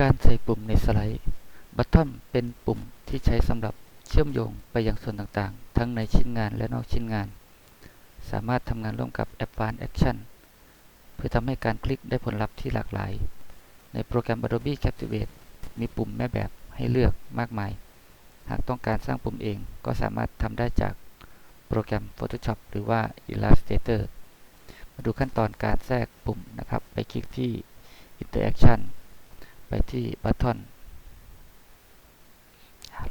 การใส่ปุ่มในสไลด์ Button เป็นปุ่มที่ใช้สำหรับเชื่อมโยงไปยังส่วนต่างๆ ทั้งในชิ้นงานและนอกชิ้นงาน สามารถทำงานร่วมกับ Advanced Action เพื่อทำให้การคลิกได้ผลลัพธ์ที่หลากหลาย ในโปรแกรม Adobe Captivate มีปุ่มแม่แบบให้เลือกมากมาย หากต้องการสร้างปุ่มเองก็สามารถทำได้จากโปรแกรม Photoshop หรือว่า Illustrator มาดูขั้นตอนการแทรกปุ่มนะครับ ไปคลิกที่ Interaction ไปที่ Button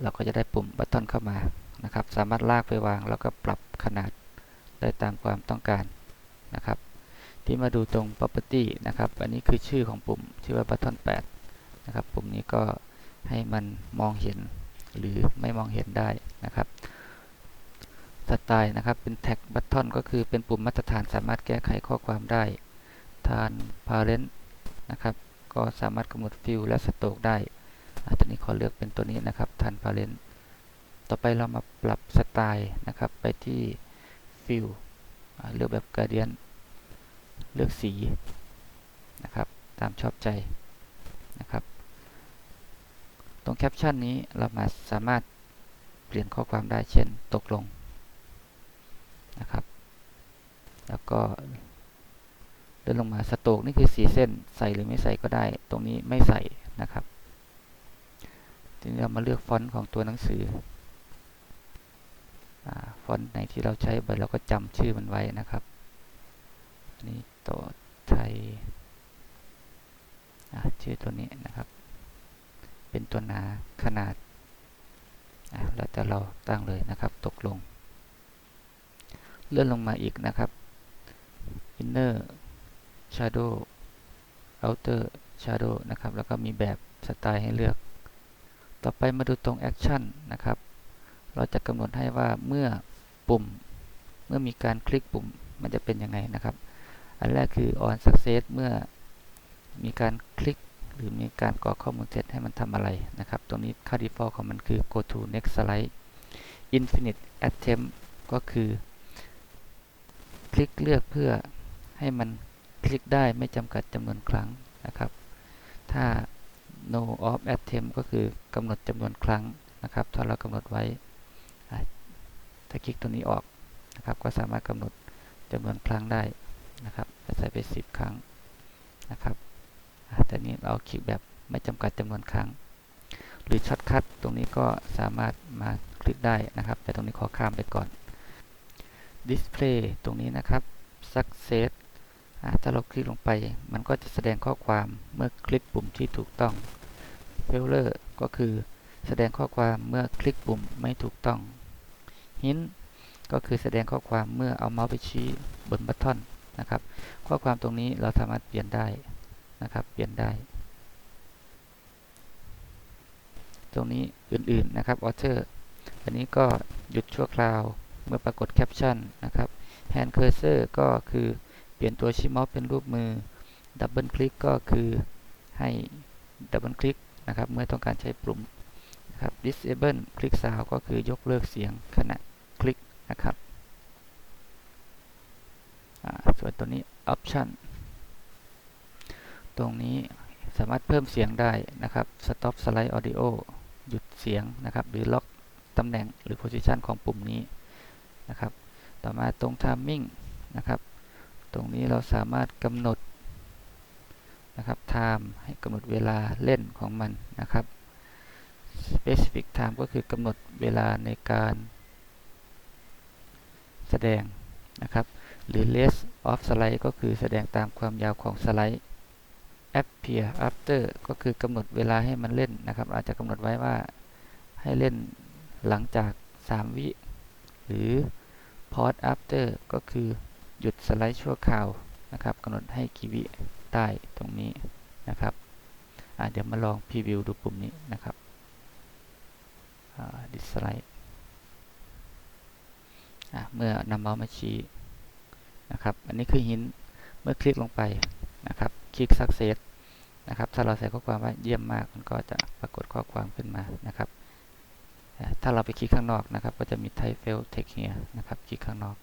เราก็จะได้ปุ่ม Button เข้ามานะครับ สามารถลากไปวางแล้วก็ปรับขนาดได้ตามความต้องการนะครับ ที่มาดูตรง Property นะครับ อันนี้คือชื่อของปุ่มชื่อว่า Button 8นะครับ ปุ่มนี้ก็ให้มันมองเห็นหรือไม่มองเห็นได้นะครับสไตล์นะครับ เป็นแท็กบัตทอนก็คือเป็นปุ่มมาตรฐานสามารถแก้ไขข้อความได้ ทาน parent นะครับ ก็สามารถกำหนดฟิลและสโตกได้ตอนนี้ขอเลือกเป็นตัวนี้นะครับทัน parent ต่อไปเรามาปรับสไตล์นะครับไปที่ฟิลเลือกแบบ gradient เลือกสีนะครับตามชอบใจนะครับ ตรงแคปชั่นนี้เรามาสามารถเปลี่ยนข้อความได้เช่นตกลงนะครับ แล้วก็เลงมาสโตกนี่คือสีเส้นใส่หรือไม่ใส่ก็ได้ ตรงนี้ไม่ใส่นะครับ ทีนี้เรามาเลือกฟอนต์ของตัวหนังสืออฟอนต์ไหนที่เราใช้ไปเราก็จำชื่อมันไว้นะครับนี่ตัวไทยชื่อตัวนี้นะครับ เป็นตัวหนาขนาดแล้วแต่เราตั้งเลยนะครับ ตกลง เลื่อนลงมาอีกนะครับ inner shadow outer shadow นะครับ แล้วก็มีแบบสไตล์ให้เลือก ต่อไปมาดูตรง action นะครับ เราจะกำหนดให้ว่าเมื่อปุ่ม เมื่อมีการคลิกปุ่มมันจะเป็นยังไงนะครับ อันแรกคือ on success เมื่อมีการคลิกหรือมีการกรอกข้อมูลเสร็จให้มันทำอะไรนะครับ ตรงนี้ค่า default ของมันคือ go to next slide infinite attempt ก็คือ คลิกเลือกเพื่อให้มัน ลิกได้ไม่จำกัดจำนวนครั้งนะครับ ถ้า no of attempt ก็คือกำหนดจำนวนครั้งนะครับ ถ้าเรากำหนดไว้ ถ้าคลิกตัวนี้ออกนะครับ ก็สามารถกำหนดจำนวนครั้งได้นะครับจะใส่ไป 10 ครั้งนะครับแต่นี้เราคลิกแบบไม่จำกัดจำนวนครั้ง หรือช็อตคัทตรงนี้ก็สามารถมาคลิกได้นะครับ แต่ตรงนี้ขอข้ามไปก่อน Display ตรงนี้นะครับ Success ถ้าเราคลิกลงไปมันก็จะแสดงข้อความเมื่อคลิกปุ่มที่ถูกต้อง Failure ก็คือแสดงข้อความเมื่อคลิกปุ่มไม่ถูกต้อง Hint ก็คือแสดงข้อความเมื่อเอาเมาส์ไปชี้บนบัตทอนนะครับ ข้อความตรงนี้เราสามารถเปลี่ยนได้นะครับ เปลี่ยนได้ ตรงนี้อื่นๆนะครับ Author อันนี้ก็หยุดชั่วคราวเมื่อปรากฏแคปชั่นนะครับ Hand Cursor ก็คือ เปลี่ยนตัวชี้เมาส์เป็นรูปมือดับเบิลคลิกก็คือให้ดับเบิลคลิกนะครับเมื่อต้องการใช้ปุ่มนะครับ Disable คลิกซาวก็คือยกเลิกเสียงขณะคลิกนะครับส่วนตัวนี้ Option ตรงนี้สามารถเพิ่มเสียงได้นะครับ Stop Slide Audio หยุดเสียงนะครับ หรือล็อกตำแหน่งหรือ Position ของปุ่มนี้นะครับ ต่อมาตรง Timing นะครับ ตรงนี้เราสามารถกำหนดนะครับ Time ให้กำหนดเวลาเล่นของมันนะครับ Specific Time ก็คือกำหนดเวลาในการแสดงนะครับ หรือ Less of Slide ก็คือแสดงตามความยาวของสไลด์ appear after ก็คือกำหนดเวลาให้มันเล่นนะครับ อาจจะกำหนดไว้ว่าให้เล่นหลังจาก 3 วิ หรือ pause after ก็คือ หยุดสไลด์ชั่วคราวนะครับกำหนดให้กีวิได้ตรงนี้นะครับเดี๋ยวมาลองพรีวิวดูปุ่มนี้นะครับดิสไลด์เมื่อนำเมาส์มาชี้นะครับ อันนี้คือหินเมื่อคลิกลงไปนะครับ คลิก success นะครับ ถ้าเราใส่ข้อความว่าเยี่ยมมาก มันก็จะปรากฏข้อความขึ้นมานะครับ ถ้าเราไปคลิกข้างนอกนะครับ ก็จะมี type fail text here นะครับ คลิกข้างนอก